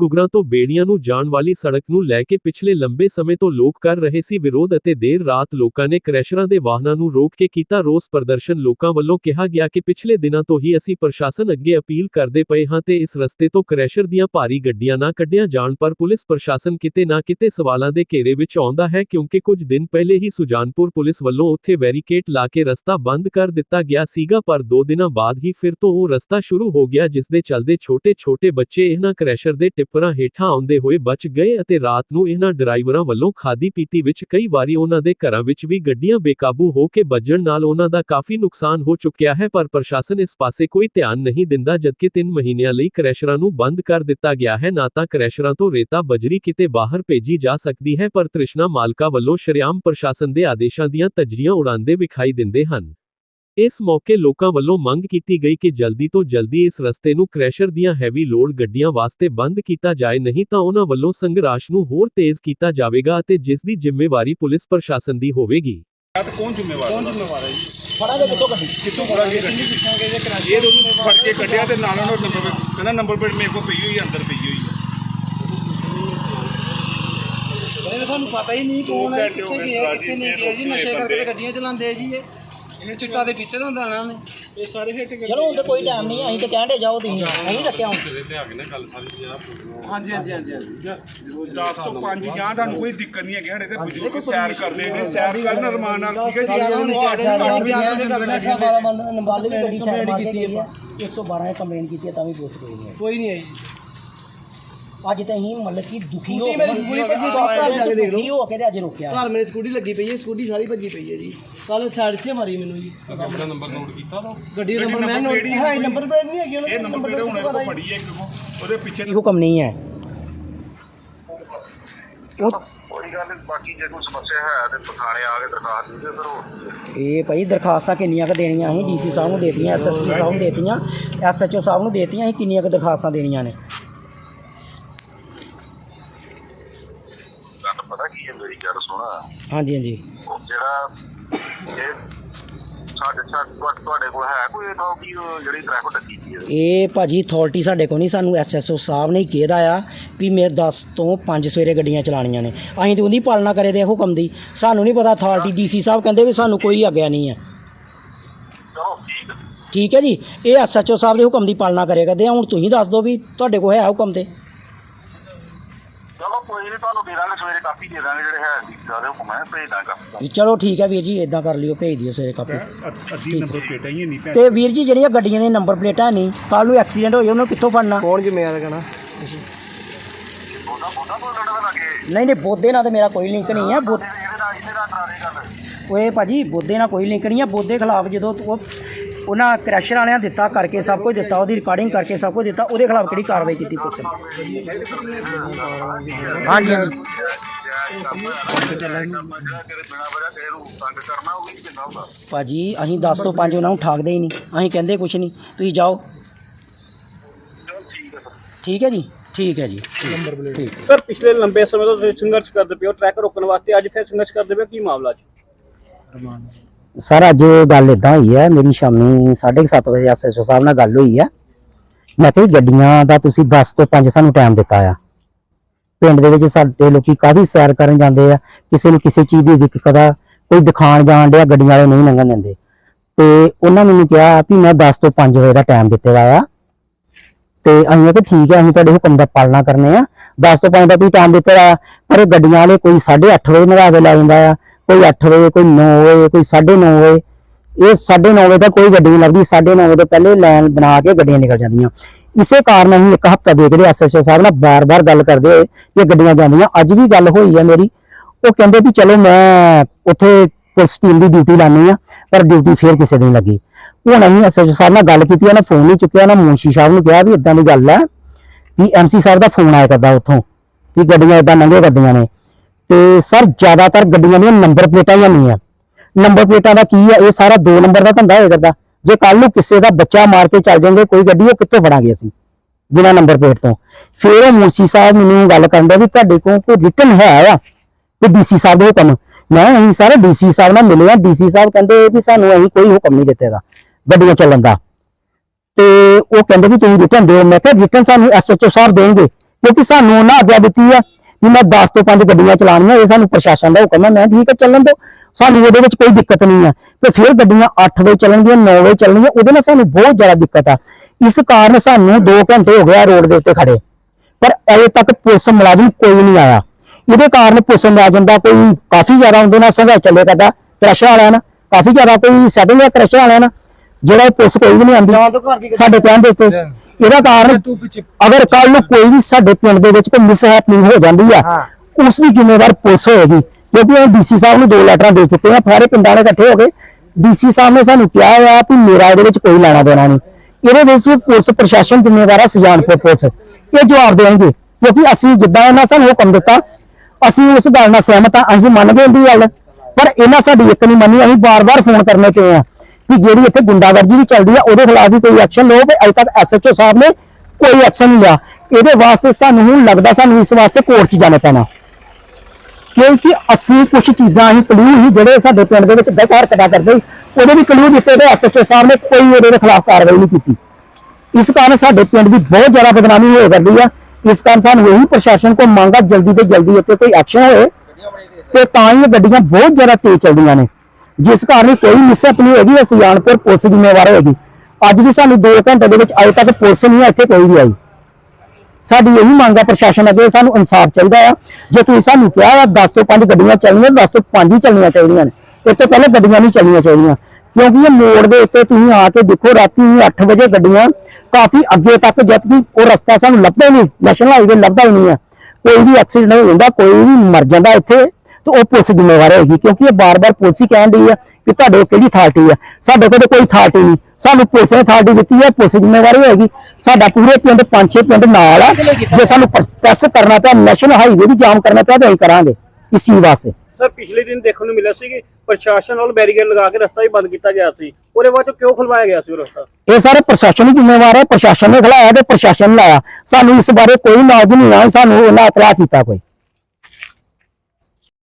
ਗੁਗਰਾਂ ਤੋਂ ਬੇੜੀਆਂ ਨੂੰ ਜਾਣ ਵਾਲੀ ਸੜਕ ਨੂੰ ਲੈ ਕੇ ਪਿਛਲੇ ਲੰਬੇ ਸਮੇਂ ਤੋਂ ਲੋਕ ਕਰ ਰਹੇ ਸੀ ਵਿਰੋਧ ਅਤੇ ਦੇਰ ਰਾਤ ਲੋਕਾਂ ਨੇ ਕ੍ਰੈਸ਼ਰਾਂ ਦੇ ਵਾਹਨਾਂ ਨੂੰ ਰੋਕ ਕੇ ਕੀਤਾ ਰੋਸ ਪ੍ਰਦਰਸ਼ਨ। ਲੋਕਾਂ ਵੱਲੋਂ ਕਿਹਾ ਗਿਆ ਕਿ ਪਿਛਲੇ ਦਿਨਾਂ ਤੋਂ ਹੀ ਅਸੀਂ ਪ੍ਰਸ਼ਾਸਨ ਅੱਗੇ ਅਪੀਲ ਕਰਦੇ ਪਏ ਹਾਂ ਤੇ ਇਸ ਰਸਤੇ ਤੋਂ ਕ੍ਰੈਸ਼ਰ ਦੀਆਂ ਭਾਰੀ ਗੱਡੀਆਂ ਨਾ ਕੱਢੀਆਂ ਜਾਣ, ਪਰ ਪੁਲਿਸ ਪ੍ਰਸ਼ਾਸਨ ਕਿਤੇ ਨਾ ਕਿਤੇ ਸਵਾਲਾਂ ਦੇ ਘੇਰੇ ਵਿੱਚ ਆਉਂਦਾ ਹੈ ਕਿਉਂਕਿ ਕੁਝ ਦਿਨ ਪਹਿਲੇ ਹੀ ਸੁਜਾਨਪੁਰ ਪੁਲਿਸ ਵੱਲੋਂ ਉੱਥੇ ਬੈਰੀਕੇਡ ਲਾ ਕੇ ਰਸਤਾ ਬੰਦ ਕਰ ਦਿੱਤਾ ਗਿਆ ਸੀਗਾ, ਪਰ ਦੋ ਦਿਨਾਂ ਬਾਅਦ ਹੀ ਫਿਰ ਤੋਂ ਉਹ ਰਸਤਾ ਸ਼ੁਰੂ ਹੋ ਗਿਆ, ਜਿਸ ਦੇ ਚੱਲਦੇ ਛੋਟੇ-ਛੋਟੇ ਬੱਚੇ ਇਹਨਾਂ ਕ੍ਰੈਸ਼ਰ ਦੇ ਟਿੱਪਰਾਂ ਹੇਠਾਂ ਆਉਂਦੇ ਹੋਏ ਬਚ ਗਏ ਅਤੇ ਰਾਤ ਨੂੰ ਇਹਨਾਂ ਡਰਾਈਵਰਾਂ ਵੱਲੋਂ ਖਾਦੀ ਪੀਤੀ ਵਿੱਚ ਕਈ ਵਾਰੀ ਉਹਨਾਂ ਦੇ ਘਰਾਂ ਵਿੱਚ ਵੀ ਗੱਡੀਆਂ ਬੇਕਾਬੂ ਹੋ ਕੇ ਵੱਜਣ ਨਾਲ ਉਹਨਾਂ ਦਾ ਕਾਫੀ ਨੁਕਸਾਨ ਹੋ ਚੁੱਕਿਆ ਹੈ, ਪਰ ਪ੍ਰਸ਼ਾਸਨ ਇਸ ਪਾਸੇ ਕੋਈ ਧਿਆਨ ਨਹੀਂ ਦਿੰਦਾ ਜਦਕਿ 3 ਮਹੀਨਿਆਂ ਲਈ ਕ੍ਰੈਸ਼ਰਾਂ ਨੂੰ ਬੰਦ ਕਰ ਦਿੱਤਾ ਗਿਆ ਹੈ। ਨਾ ਤਾਂ ਕ੍ਰੈਸ਼ਰਾਂ ਤੋਂ ਰੇਤਾ ਬਜਰੀ ਕਿਤੇ ਬਾਹਰ ਭੇਜੀ ਜਾ ਸਕਦੀ ਹੈ, ਪਰ ਤ੍ਰਿਸ਼ਨਾ ਮਾਲਕਾ ਵੱਲੋਂ ਸ਼ਰੇਆਮ ਪ੍ਰਸ਼ਾਸਨ ਦੇ ਆਦੇਸ਼ਾਂ ਦੀਆਂ ਤਜਰੀਆਂ ਉਡਾਉਂਦੇ ਵਿਖਾਈ ਦਿੰਦੇ ਹਨ। ਇਸ ਮੌਕੇ ਲੋਕਾਂ ਵੱਲੋਂ ਮੰਗ ਕੀਤੀ ਗਈ ਕਿ ਜਲਦੀ ਤੋਂ ਜਲਦੀ ਇਸ ਰਸਤੇ ਨੂੰ ਕ੍ਰੈਸ਼ਰ ਦੀਆਂ ਹੈਵੀ ਲੋਡ ਗੱਡੀਆਂ ਵਾਸਤੇ ਬੰਦ ਕੀਤਾ ਜਾਏ ਨਹੀਂ ਤਾਂ ਉਹਨਾਂ ਵੱਲੋਂ ਸੰਘਰਸ਼ ਨੂੰ ਹੋਰ ਤੇਜ਼ ਕੀਤਾ ਜਾਵੇਗਾ ਅਤੇ ਜਿਸ ਦੀ ਜ਼ਿੰਮੇਵਾਰੀ ਪੁਲਿਸ ਪ੍ਰਸ਼ਾਸਨ ਦੀ ਹੋਵੇਗੀ। ਤਾਂ ਕੌਣ ਜ਼ਿੰਮੇਵਾਰ ਕੌਣ? ਜ਼ਿੰਮੇਵਾਰ ਹੈ ਜੀ? ਫੜਾਂਗੇ ਕਿੱਥੋਂ ਗੱਡੀ। ਕਿੱਥੋਂ ਫੜਾਂਗੇ ਗੱਡੀ? ਪੁੱਛਾਂਗੇ ਜੇ ਕਰਾਚੀ ਇਹ ਉਹਨੂੰ ਫੜ ਕੇ ਕੱਢਿਆ ਤੇ ਨਾਲ ਉਹਨੂੰ ਨੰਬਰ ਪਲੇਟ ਕਹਿੰਦਾ ਨੰਬਰ ਪਲੇਟ ਮੇਰੇ ਕੋਲ ਪਈ ਹੋਈ ਹੈ, ਅੰਦਰ ਪਈ ਹੋਈ ਹੈ ਸਾਨੂੰ ਪਤਾ ਹੀ ਨਹੀਂ ਕੌਣ ਹੈ ਕਿੱਥੇ ਗਿਆ ਕਿੱਥੇ ਨਹੀਂ ਗਿਆ ਜੀ ਨਸ਼ੇ। ਕਰਕੇ ਤੇ ਗੱਡੀਆਂ ਚਲਾਉਂਦੇ ਆ ਜੀ ਇਹ। ਇਹਨੇ ਚਿੱਟਾ ਦੇ ਪੀਤੇ ਦਾ ਹੁੰਦਾ ਨੇ ਇਹ ਸਾਰੇ ਹਿੱਟ ਚਲੋ ਹੁਣ ਤਾਂ ਕੋਈ ਟਾਈਮ ਨਹੀਂ ਅਸੀਂ ਤਾਂ ਕਹਿੰਦੇ ਜਾਓ ਤੁਸੀਂ ਅਸੀਂ ਰੱਖਿਆ ਹੁਣ। ਹਾਂਜੀ ਹਾਂਜੀ ਹਾਂਜੀ ਹਾਂਜੀ। 10 ਤੋਂ 5 ਜਾਂ ਤੁਹਾਨੂੰ ਕੋਈ ਦਿੱਕਤ ਨਹੀਂ ਹੈ ਸਾਡੇ ਤੇ ਬਜ਼ੁਰਗ ਸੈਰ ਕਰਦੇ ਨੇ ਸੈਰ ਕਰਨ ਅਰਮਾਨ ਨਾਲ ਠੀਕ ਹੈ ਜੀ? ਨੰਬਰ ਵੀ ਗੱਡੀ ਸਾਈਡ ਮਾਰ ਕੇ ਗਈ ਹੈ। 112 ਕੰਪਲੇਂਟ ਕੀਤੀ ਹੈ ਤਾਂ ਵੀ ਪੁੱਛ ਗਈ ਹੈ ਕੋਈ ਨਹੀਂ ਆਈ। ਅੱਜ ਤਾਂ ਅਸੀਂ ਮਤਲਬ ਕਿ ਦੁਖੀ ਹੋ ਸਕੂਟੀ ਮੇਰੀ ਪੂਰੀ ਭੱਜੀ ਘਰ ਜਾ ਕੇ ਦੇਖ ਲਓ। ਦੁਖੀ ਹੋ ਕੇ ਤੇ ਅੱਜ ਰੋਕਿਆ। ਘਰ ਮੇਰੀ ਸਕੂਟੀ ਲੱਗੀ ਪਈ ਹੈ ਸਕੂਟੀ ਸਾਰੀ ਭੱਜੀ ਪਈ ਹੈ ਜੀ। ਕੱਲ ਸਾਈਡ 'ਤੇ ਮਾਰੀ ਮੈਨੂੰ ਜੀ। ਆਪਣਾ ਨੰਬਰ ਨੋਟ ਕੀਤਾ ਵਾ ਗੱਡੀ ਦਾ ਨੰਬਰ ਮੈਂ ਨੋਟ ਹੀ? ਨੰਬਰ ਪਲੇਟ ਨਹੀਂ ਹੈਗੀ ਇਹ ਨੰਬਰ ਪਲੇਟ ਹੁਣ ਕੋਲ ਪੜੀ ਹੈ। ਉਹਦੇ ਪਿੱਛੇ ਇਹ ਹੁਕਮ ਨਹੀਂ ਹੈ। ਉਹ ਕੋਈ ਗੱਲ ਨਹੀਂ ਬਾਕੀ ਜੇ ਕੋਈ ਸਮੱਸਿਆ ਹੈ ਤੇ ਪਥਾਣੇ ਆ ਕੇ ਦਰਖਾਸਤ ਦੇ ਫਿਰ ਹੋਰ। ਇਹ ਭਾਈ ਦਰਖਾਸਤਾਂ ਕਿੰਨੀਆਂ ਕ ਦੇਣੀਆਂ ਅਸੀਂ ਡੀਸੀ ਸਾਹਿਬ ਨੂੰ ਦੇਤੀਆਂ ਐਸਐਸਪੀ ਸਾਹਿਬ ਨੂੰ ਦੇਤੀਆਂ ਐਸਐਚਓ ਸਾਹਿਬ ਨੂੰ ਦੇਤੀਆਂ ਅਸੀਂ ਕਿੰਨੀਆਂ ਕ ਦਰਖਾਸਤਾਂ ਦੇਣੀਆਂ ਨੇ ਗੱਲ ਪਤਾ ਕੀ ਹੈ ਮੇਰੀ ਗੱਲ ਸੁਣਾ ਹਾਂਜੀ ਹਾਂਜੀ। ਜਿਹੜਾ ਇਹ ਸਾਡੇ ਸਾਡੇ ਤੁਹਾਡੇ ਕੋਲ ਹੈ ਕੋਈ ਜਿਹੜੀ ਟ੍ਰੈਫਿਕ? ਇਹ ਭਾਜੀ ਅਥਾਰਟੀ ਸਾਡੇ ਕੋਲ ਨਹੀਂ ਸਾਨੂੰ ਐਸਐਸਓ ਸਾਹਿਬ ਨੇ ਹੀ ਕਿਹਾ ਆ ਵੀ ਮੇਰੇ 10 ਤੋਂ 5 ਸਵੇਰੇ ਗੱਡੀਆਂ ਚਲਾਉਣੀਆਂ ਨੇ। ਅਸੀਂ ਤੇ ਉਹਦੀ ਪਾਲਣਾ ਕਰੇ ਦੇ ਹੁਕਮ ਦੀ। ਸਾਨੂੰ ਨਹੀਂ ਪਤਾ ਅਥਾਰਟੀ ਡੀਸੀ ਸਾਹਿਬ ਕਹਿੰਦੇ ਵੀ ਸਾਨੂੰ ਕੋਈ ਆਗਿਆ ਨਹੀਂ ਹੈ। ਚਲੋ ਠੀਕ ਹੈ। ਠੀਕ ਹੈ ਜੀ? ਇਹ ਐਸਐਚਓ ਸਾਹਿਬ ਦੇ ਹੁਕਮ ਦੀ ਪਾਲਣਾ ਕਰਿਆ ਕਰਦੇ ਹੁਣ ਤੁਸੀਂ ਦੱਸ ਦਿਓ ਵੀ ਤੁਹਾਡੇ ਕੋਲ ਹੈ ਹੁਕਮ ਤੇ। ਕੋਈ ਨਹੀਂ ਤੁਹਾਨੂੰ ਦੇ ਦਾਂਗੇ ਸਵੇਰੇ ਕਾਪੀ ਦੇ ਦਾਂਗੇ ਜਿਹੜੇ ਹੈ ਸੀ ਸਾਰੇ ਹੁਕਮ ਹੈ ਭੇਜ ਦਾਂਗਾ ਜੀ, ਚਲੋ ਠੀਕ ਹੈ ਵੀਰ ਜੀ ਇਦਾਂ ਕਰ ਲਿਓ ਭੇਜ ਦਿਓ ਸਵੇਰੇ ਕਾਪੀ। ਅੱਧੀ ਨੰਬਰ ਪਲੇਟਾਂ ਹੀ ਨਹੀਂ ਤੇ ਵੀਰ ਜੀ ਜਿਹੜੀਆਂ ਗੱਡੀਆਂ ਦੇ ਨੰਬਰ ਪਲੇਟਾਂ ਨਹੀਂ ਕੱਲ ਨੂੰ ਐਕਸੀਡੈਂਟ ਹੋ ਜਾਏ ਉਹਨੂੰ ਕਿੱਥੋਂ ਫੜਨਾ? ਕੌਣ ਜ਼ਿੰਮੇਵਾਰ ਹੈ ਕਹਣਾ ਬੋਦਾ ਬੋਦਾ ਕੋਲ ਲੜਨ ਲੱਗੇ। ਨਹੀਂ ਨਹੀਂ ਬੋਦੇ ਨਾਲ ਤੇ ਮੇਰਾ ਕੋਈ ਲਿੰਕ ਨਹੀਂ ਹੈ ਬੋ- ਇਹਦੇ ਨਾਲ ਇਹਦੇ ਨਾਲ ਕਰਾ ਦੇ ਗੱਲ। ਓਏ ਭਾਜੀ ਬੋਦੇ ਨਾਲ ਕੋਈ ਲਿੰਕ ਨਹੀਂ ਹੈ ਬੋਦੇ ਖਿਲਾਫ ਜਦੋਂ ਉਹ ਉਹਨਾਂ ਕ੍ਰੈਸ਼ਰ ਵਾਲਿਆਂ ਦਿੱਤਾ ਕਰਕੇ ਸਭ ਕੁਝ ਦਿੱਤਾ ਉਹਦੀ ਰਿਕਾਰਡਿੰਗ ਕਰਕੇ ਸਭ ਕੁਝ ਦਿੱਤਾ ਉਹਦੇ ਖਿਲਾਫ ਕਿਹੜੀ ਕਾਰਵਾਈ ਕੀਤੀ ਪੁਲਿਸ ਨੇ? ਹਾਂਜੀ ਹਾਂਜੀ। ਭਾਜੀ ਅਸੀਂ 10 ਤੋਂ 5 ਉਹਨਾਂ ਨੂੰ ਠਾਕਦੇ ਹੀ ਨਹੀਂ ਅਸੀਂ ਕਹਿੰਦੇ ਕੁਛ ਨਹੀਂ ਤੁਸੀਂ ਜਾਓ। ਠੀਕ ਹੈ ਜੀ ਠੀਕ ਹੈ ਜੀ ਠੀਕ ਸਰ ਪਿਛਲੇ ਲੰਬੇ ਸਮੇਂ ਤੋਂ ਤੁਸੀਂ ਸੰਘਰਸ਼ ਕਰਦੇ ਪਏ ਹੋ ਟਰੈਕ ਰੋਕਣ ਵਾਸਤੇ ਅੱਜ ਫਿਰ ਸੰਘਰਸ਼ ਕਰਦੇ ਪਏ ਹੋ ਕੀ ਮਾਮਲਾ ਜੀ? ਸਰ ਅੱਜ ਗੱਲ ਇਦਾਂ ਹੋਈ ਹੈ ਮੇਰੀ ਸ਼ਾਮੀ 7:30 ਵਜੇ ਐਸਐਸਓ ਸਾਹਿਬ ਨਾਲ ਗੱਲ ਹੋਈ ਹੈ। ਮੈਂ ਕਿਹਾ ਜੀ, ਗੱਡੀਆਂ ਦਾ ਤੁਸੀਂ 10 ਤੋਂ 5 ਸਾਨੂੰ ਟਾਈਮ ਦਿੱਤਾ ਆ। ਪਿੰਡ ਦੇ ਵਿੱਚ ਸਾਡੇ ਲੋਕੀ ਕਾਫੀ ਸੈਰ ਕਰਨ ਜਾਂਦੇ ਆ ਕਿਸੇ ਨੂੰ ਕਿਸੇ ਚੀਜ਼ ਦੀ ਦਿੱਕਤ ਆ ਕੋਈ ਦਿਖਾਣ ਜਾਣ ਡਿਆ ਗੱਡੀਆਂ ਵਾਲੇ ਨਹੀਂ ਲੰਘਣ ਦਿੰਦੇ। ਤੇ ਉਹਨਾਂ ਨੇ ਮੈਨੂੰ ਕਿਹਾ ਵੀ ਮੈਂ 10 ਤੋਂ 5 ਵਜੇ ਦਾ ਟਾਈਮ ਦਿੱਤੇ ਦਾ ਆ। ਤੇ ਅਸੀਂ ਕਿਹਾ ਕਿ ਠੀਕ ਹੈ ਅਸੀਂ ਤੁਹਾਡੇ ਹੁਕਮ ਦਾ ਪਾਲਣਾ ਕਰਨੇ ਆ। 10 ਤੋਂ 5 ਦਾ ਤੁਸੀਂ ਟਾਈਮ ਦਿੱਤਾ ਆ ਪਰ ਇਹ ਗੱਡੀਆਂ ਵਾਲੇ ਕੋਈ 8:30 ਵਜੇ ਨਗਾ ਕੇ ਲੈ ਜਾਂਦਾ ਆ। ਕੋਈ 8 ਵਜੇ, ਕੋਈ 9 ਵਜੇ, ਕੋਈ 9:30 ਵਜੇ। ਇਹ 9:30 ਵਜੇ ਤੱਕ ਕੋਈ ਗੱਡੀ ਨਹੀਂ ਲੱਭਦੀ 9:30 ਵਜੇ ਤੋਂ ਪਹਿਲੇ ਲਾਈਨ ਬਣਾ ਕੇ ਗੱਡੀਆਂ ਨਿਕਲ ਜਾਂਦੀਆਂ। ਇਸੇ ਕਾਰਨ ਅਸੀਂ ਇੱਕ ਹਫ਼ਤਾ ਦੇਖਦੇ ਐਸਐਸਓ ਸਾਹਿਬ ਨਾਲ ਬਾਰ-ਬਾਰ ਗੱਲ ਕਰਦੇ ਹੋਏ ਕਿ ਗੱਡੀਆਂ ਜਾਂਦੀਆਂ। ਅੱਜ ਵੀ ਗੱਲ ਹੋਈ ਆ ਮੇਰੀ। ਉਹ ਕਹਿੰਦੇ ਵੀ ਚਲੋ ਮੈਂ ਉੱਥੇ ਪੁਲਿਸ ਟੀਮ ਦੀ ਡਿਊਟੀ ਲਾਣੀ ਆ ਪਰ ਡਿਊਟੀ ਫੇਰ ਕਿਸੇ ਦੀ ਲੱਗੀ। ਹੁਣ ਅਸੀਂ ਐਸਐਸਓ ਸਾਹਿਬ ਨਾਲ ਗੱਲ ਕੀਤੀ, ਉਹਨਾਂ ਫੋਨ ਨਹੀਂ ਚੁੱਕਿਆ, ਉਹਨਾਂ ਮੁੰਸ਼ੀ ਸਾਹਿਬ ਨੂੰ ਕਿਹਾ ਵੀ ਇਦਾਂ ਦੀ ਗੱਲ ਹੈ ਵੀ ਐਮਸੀ ਸਾਹਿਬ ਦਾ ਫੋਨ ਆਇਆ ਕਰਦਾ ਉੱਥੋਂ, ਵੀ ਗੱਡੀਆਂ ਇਦਾਂ ਲੰਘੇ ਕਰਦੀਆਂ ਨੇ। ਤੇ ਸਰ, ਜ਼ਿਆਦਾਤਰ ਗੱਡੀਆਂ ਦੀਆਂ ਨੰਬਰ ਪਲੇਟਾਂ ਹੀ ਨਹੀਂ ਆ ਨੰਬਰ ਪਲੇਟਾਂ ਦਾ ਕੀ ਆ? ਇਹ ਸਾਰਾ ਦੋ ਨੰਬਰ ਦਾ ਧੰਦਾ ਹੋਇਆ ਕਰਦਾ ਜੇ ਕੱਲ ਨੂੰ ਕਿਸੇ ਦਾ ਬੱਚਾ ਮਾਰ ਕੇ ਚੱਲ ਜਾਂਗੇ, ਕੋਈ ਗੱਡੀ, ਉਹ ਕਿੱਥੋਂ ਫੜਾਂਗੇ ਅਸੀਂ? ਬਿਨਾਂ ਨੰਬਰ ਪਲੇਟ ਤੋਂ। ਫਿਰ ਉਹ ਮੁੰਸ਼ੀ ਸਾਹਿਬ ਮੈਨੂੰ ਗੱਲ ਕਰਨ ਦੇ ਵੀ ਤੁਹਾਡੇ ਕੋਲ ਕੋਈ ਰਿਟਨ ਹੈ ਆ? ਤੇ ਡੀਸੀ ਸਾਹਿਬ ਦੇ ਹੁਕਮ। ਮੈਂ ਅਸੀਂ ਸਾਰੇ ਡੀਸੀ ਸਾਹਿਬ ਨਾਲ ਮਿਲੇ ਆ। ਡੀਸੀ ਸਾਹਿਬ ਕਹਿੰਦੇ ਵੀ ਸਾਨੂੰ ਅਸੀਂ ਕੋਈ ਹੁਕਮ ਨਹੀਂ ਦਿੱਤੇ ਦਾ, ਗੱਡੀਆਂ ਚੱਲਣ ਦਾ। ਤੇ ਉਹ ਕਹਿੰਦੇ ਵੀ ਤੁਸੀਂ ਰਿਟਰਨ ਦਿਓ। ਮੈਂ ਕਿਹਾ ਰਿਟਰਨ ਸਾਨੂੰ ਐਸਐਚਓ ਸਾਹਿਬ ਦੇਣਗੇ, ਕਿਉਂਕਿ ਸਾਨੂੰ ਉਹਨਾਂ ਆਗਿਆ ਦਿੱਤੀ ਆ। ਵੀ ਮੈਂ 10 ਤੋਂ 5 ਗੱਡੀਆਂ ਚਲਾਉਣੀਆਂ ਇਹ ਸਾਨੂੰ ਪ੍ਰਸ਼ਾਸਨ ਦਾ ਹੁਕਮ ਹੈ। ਮੈਂ ਠੀਕ ਹੈ ਚੱਲਣ ਦੋ ਸਾਨੂੰ ਉਹਦੇ ਵਿੱਚ ਕੋਈ ਦਿੱਕਤ ਨਹੀਂ ਆ ਤੇ ਫਿਰ ਗੱਡੀਆਂ 8 ਵਜੇ ਚੱਲਣਗੀਆਂ 9 ਵਜੇ ਚੱਲਣਗੀਆਂ ਉਹਦੇ ਨਾਲ ਸਾਨੂੰ ਬਹੁਤ ਜ਼ਿਆਦਾ ਦਿੱਕਤ ਆ। ਇਸ ਕਾਰਨ ਸਾਨੂੰ 2 ਘੰਟੇ ਹੋ ਗਏ ਰੋਡ ਦੇ ਉੱਤੇ ਖੜੇ। ਪਰ ਅਜੇ ਤੱਕ ਪੁਲਿਸ ਮੁਲਾਜ਼ਮ ਕੋਈ ਨਹੀਂ ਆਇਆ। ਇਹਦੇ ਕਾਰਨ ਪੁਲਿਸ ਮੁਲਾਜ਼ਮ ਦਾ ਕੋਈ ਕਾਫੀ ਜ਼ਿਆਦਾ ਉਹਦੇ ਨਾਲ ਸੰਘਰਸ਼ ਚੱਲੇ ਕਰਦਾ। ਕ੍ਰਸ਼ ਵਾਲਿਆਂ ਨਾਲ ਕਾਫੀ ਜ਼ਿਆਦਾ ਕੋਈ ਸੈਟਿੰਗ ਹੈ ਕ੍ਰਸ਼ ਵਾਲਿਆਂ ਨਾਲ। ਜਿਹੜਾ ਪੁਲਿਸ ਕੋਈ ਵੀ ਨਹੀਂ ਆਉਂਦੀ। ਸਾਡੇ ਕਹਿਣ ਦੇ ਉੱਤੇ। ਇਹਦਾ ਕਾਰਨ ਅਗਰ ਕੱਲ ਨੂੰ ਕੋਈ ਵੀ ਸਾਡੇ ਪਿੰਡ ਦੇ ਵਿੱਚ ਕੋਈ ਮਿਸ ਹੈਪਨਿੰਗ ਹੋ ਜਾਂਦੀ ਆ ਉਸ ਦੀ ਜ਼ਿੰਮੇਵਾਰ ਪੁਲਿਸ ਹੋਏਗੀ। ਕਿਉਂਕਿ ਅਸੀਂ ਡੀਸੀ ਸਾਹਿਬ ਨੂੰ ਦੋ ਲੈਟਰਾਂ ਦੇ ਚੁੱਕੇ ਆ ਸਾਰੇ ਪਿੰਡਾਂ ਵਾਲੇ ਇਕੱਠੇ ਹੋ ਗਏ ਡੀਸੀ ਸਾਹਿਬ ਨੇ ਸਾਨੂੰ ਕਿਹਾ ਆ ਕਿ ਮੇਰਾ ਇਹਦੇ ਵਿੱਚ ਕੋਈ ਲੈਣਾ ਦੇਣਾ ਨਹੀਂ। ਇਹਦੇ ਵਿੱਚ ਪੁਲਿਸ ਪ੍ਰਸ਼ਾਸਨ ਜ਼ਿੰਮੇਵਾਰ ਆ ਸੁਜਾਨਪੁਰ ਪੁਲਿਸ। ਇਹ ਜਵਾਬ ਦੇਣਗੇ ਕਿਉਂਕਿ ਅਸੀਂ ਜਿੱਦਾਂ ਇਹਨਾਂ ਸਾਨੂੰ ਹੁਕਮ ਦਿੱਤਾ ਅਸੀਂ ਉਸ ਗੱਲ ਨਾਲ ਸਹਿਮਤ ਆ ਅਸੀਂ ਮੰਨ ਗਏ ਇਹਦੀ ਗੱਲ। ਪਰ ਇਹਨਾਂ ਸਾਡੀ ਇੱਕ ਨਹੀਂ ਮੰਨੀ ਅਸੀਂ ਬਾਰ-ਬਾਰ ਫੋਨ ਕਰਨੇ ਪਏ ਆ। ਕਿ ਜਿਹੜੀ ਇੱਥੇ ਗੁੰਡਾਗਰਦੀ ਵੀ ਚੱਲਦੀ ਆ, ਉਹਦੇ ਖਿਲਾਫ ਵੀ ਕੋਈ ਐਕਸ਼ਨ ਲਓ ਵੀ ਅਜੇ ਤੱਕ ਐਸਐਚਓ ਸਾਹਿਬ ਨੇ ਕੋਈ ਐਕਸ਼ਨ ਨਹੀਂ ਲਿਆ। ਇਹਦੇ ਵਾਸਤੇ ਸਾਨੂੰ ਹੁਣ ਲੱਗਦਾ ਸਾਨੂੰ ਇਸ ਵਾਸਤੇ ਕੋਰਟ 'ਚ ਜਾਣਾ ਪੈਣਾ। ਕਿਉਂਕਿ ਅਸੀਂ ਕੁਝ ਚੀਜ਼ਾਂ ਅਸੀਂ ਕਲੂ ਹੀ ਜਿਹੜੇ ਸਾਡੇ ਪਿੰਡ ਦੇ ਵਿੱਚ ਗਲਤ ਹਰਕਤਾਂ ਕਰਦੇ ਉਹਦੇ ਵੀ ਕਲੂ ਦਿੱਤੇ ਤੇ ਐਸਐਚਓ ਸਾਹਿਬ ਨੇ ਕੋਈ ਉਹਦੇ ਖਿਲਾਫ ਕਾਰਵਾਈ ਨਹੀਂ ਕੀਤੀ। ਇਸ ਕਾਰਨ ਸਾਡੇ ਪਿੰਡ ਦੀ ਬਹੁਤ ਜ਼ਿਆਦਾ ਬਦਨਾਮੀ ਹੋ ਕਰਦੀ ਆ। ਇਸ ਕਾਰਨ ਸਾਨੂੰ ਇਹੀ ਪ੍ਰਸ਼ਾਸਨ ਕੋ ਮੰਗਾ ਜਲਦੀ ਤੋਂ ਜਲਦੀ ਇੱਥੇ ਕੋਈ ਐਕਸ਼ਨ ਹੋਏ ਤੇ ਤਾਂ ਹੀ ਇਹ ਗੱਡੀਆਂ ਬਹੁਤ ਜ਼ਿਆਦਾ ਤੇਜ਼ ਚੱਲਦੀਆਂ ਨੇ। ਜਿਸ ਕਾਰਨ ਕੋਈ ਮਿਸਅਪ ਨਹੀਂ ਹੋਏਗੀ ਅਸੀਂ ਪੁਲਿਸ ਜ਼ਿੰਮੇਵਾਰ ਹੋਏਗੀ ਅੱਜ ਵੀ ਸਾਨੂੰ 2 ਘੰਟੇ ਦੇ ਵਿੱਚ ਅਜੇ ਤੱਕ ਪੁਲਿਸ ਨਹੀਂ ਇੱਥੇ ਕੋਈ ਵੀ ਆਈ। ਸਾਡੀ ਇਹੀ ਮੰਗ ਆ ਪ੍ਰਸ਼ਾਸਨ ਅੱਗੇ, ਸਾਨੂੰ ਇਨਸਾਫ ਚਾਹੀਦਾ ਆ। ਜੇ ਤੁਸੀਂ ਸਾਨੂੰ ਕਿਹਾ ਆ 10 ਤੋਂ 5 ਗੱਡੀਆਂ ਚੱਲਣੀਆਂ 10 ਤੋਂ 5 ਹੀ ਚੱਲਣੀਆਂ ਚਾਹੀਦੀਆਂ ਨੇ। ਇਸ ਤੋਂ ਪਹਿਲਾਂ ਗੱਡੀਆਂ ਨਹੀਂ ਚੱਲਣੀਆਂ ਚਾਹੀਦੀਆਂ। ਕਿਉਂਕਿ ਇਹ ਮੋੜ ਦੇ ਉੱਤੇ ਤੁਸੀਂ ਆ ਕੇ ਦੇਖੋ, ਰਾਤੀ 8 ਵਜੇ ਗੱਡੀਆਂ ਕਾਫੀ ਅੱਗੇ ਤੱਕ ਜਦ ਕਿ ਉਹ ਰਸਤਾ ਸਾਨੂੰ ਲੱਭਦਾ ਹੀ ਨਹੀਂ, ਨੈਸ਼ਨਲ ਹਾਈਵੇ ਲੱਭਦਾ ਹੀ ਨਹੀਂ ਆ। ਕੋਈ ਵੀ ਐਕਸੀਡੈਂਟ ਹੋ ਜਾਂਦਾ, ਕੋਈ ਵੀ ਮਰ ਜਾਂਦਾ ਇੱਥੇ। ਤੇ ਉਹ ਪੁਲਿਸ ਜ਼ਿੰਮੇਵਾਰ ਹੋਏਗੀ ਕਿਉਂਕਿ ਇਹ ਬਾਰ-ਬਾਰ ਪੁਲਿਸ ਹੀ ਕਹਿਣ ਡਈ ਆ ਕਿ ਤੁਹਾਡੇ ਕਿਹੜੀ ਅਥਾਰਟੀ ਆ। ਸਾਡੇ ਕੋਲ ਕੋਈ ਅਥਾਰਟੀ ਨਹੀਂ। ਸਾਨੂੰ ਪੁਲਿਸ ਨੇ ਅਥਾਰਟੀ ਦਿੱਤੀ ਹੈ ਪੁਲਿਸ ਜ਼ਿੰਮੇਵਾਰੀ ਹੋਏਗੀ ਸਾਡਾ ਪੂਰੇ ਪਿੰਡ ਪੰਜ ਛੇ ਪਿੰਡ ਨਾਲ ਆ। ਜੇ ਸਾਨੂੰ ਪ੍ਰੈਸ ਕਰਨਾ ਪਿਆ ਨੈਸ਼ਨਲ ਹਾਈਵੇ ਵੀ ਜਾਮ ਕਰਨਾ ਪਿਆ ਤਾਂ ਅਸੀਂ ਕਰਾਂਗੇ ਇਸ ਚੀਜ਼ ਵਾਸਤੇ। ਸਰ ਪਿਛਲੇ ਦਿਨ ਦੇਖਣ ਨੂੰ ਮਿਲਿਆ ਸੀ ਕਿ ਪ੍ਰਸ਼ਾਸਨ ਵੱਲ ਬੈਰੀਕੇਡ ਲਗਾ ਕੇ ਰਸਤਾ ਵੀ ਬੰਦ ਕੀਤਾ ਗਿਆ ਸੀ। ਉਹਦੇ ਬਾਅਦ ਚੋਂ ਕਿਉਂ ਖੁਲਵਾਇਆ ਗਿਆ ਸੀ ਉਹ ਰਸਤਾ? ਇਹ ਸਾਰੇ ਪ੍ਰਸ਼ਾਸਨ ਹੀ ਜ਼ਿੰਮੇਵਾਰ ਹੈ ਪ੍ਰਸ਼ਾਸਨ ਨੇ ਖਿਲਾਇਆ ਤੇ ਪ੍ਰਸ਼ਾਸਨ ਲਾਇਆ। ਸਾਨੂੰ ਇਸ ਬਾਰੇ ਕੋਈ ਨੌਲੇਜ ਨਹੀਂ ਆ ਸਾਨੂੰ ਉਹਨਾਂ ਇਤਲਾਹ ਕੀਤਾ ਕੋਈ।